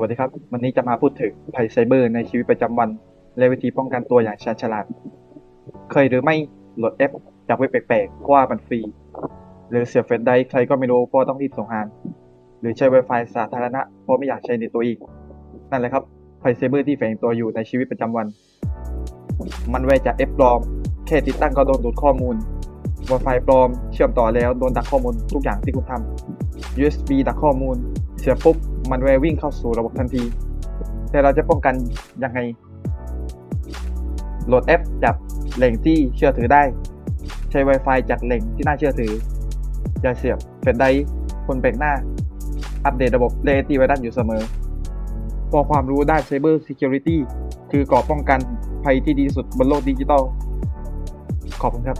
วัสดีครับ วันนี้จะมาพูดถึงภัยไซเบอร์ในชีวิตประจำวัน และวิธีป้องกันตัวอย่างชาญฉลาด เคยหรือไม่โหลดแอปจากเว็บแปลกๆเพราะว่ามันฟรี หรือเสียเฟซได้ใครก็ไม่รู้เพราะต้องรีบส่งงาน หรือใช้ Wi-Fi สาธารณะเพราะไม่อยากใช้ในตัวเองนั่นแหละครับภัยไซเบอร์ที่แฝงตัวอยู่ในชีวิตประจำวัน มันแวจากแอปปลอม แค่ติดตั้งก็โดนดูดข้อมูล Wi-Fi ปลอม เชื่อมต่อแล้วโดนดักข้อมูลทุกอย่างที่คุณทำ USB ดักข้อมูล เสียปุ๊บ มันแวร์วิ่งเข้าสู่ระบบทันที แต่เราจะป้องกันยังไง โหลดแอปจากแหล่งที่เชื่อถือได้ ใช้ Wi-Fi จากแหล่งที่น่าเชื่อถือ อย่าเสียบเฟซไดร์คนแปลกหน้า อัปเดตระบบเลตีไว้ด้านอยู่เสมอพอความรู้ด้าน Cyber Security คือก่อป้องกันภัยที่ดีที่สุดบนโลกดิจิทัล ขอบคุณครับ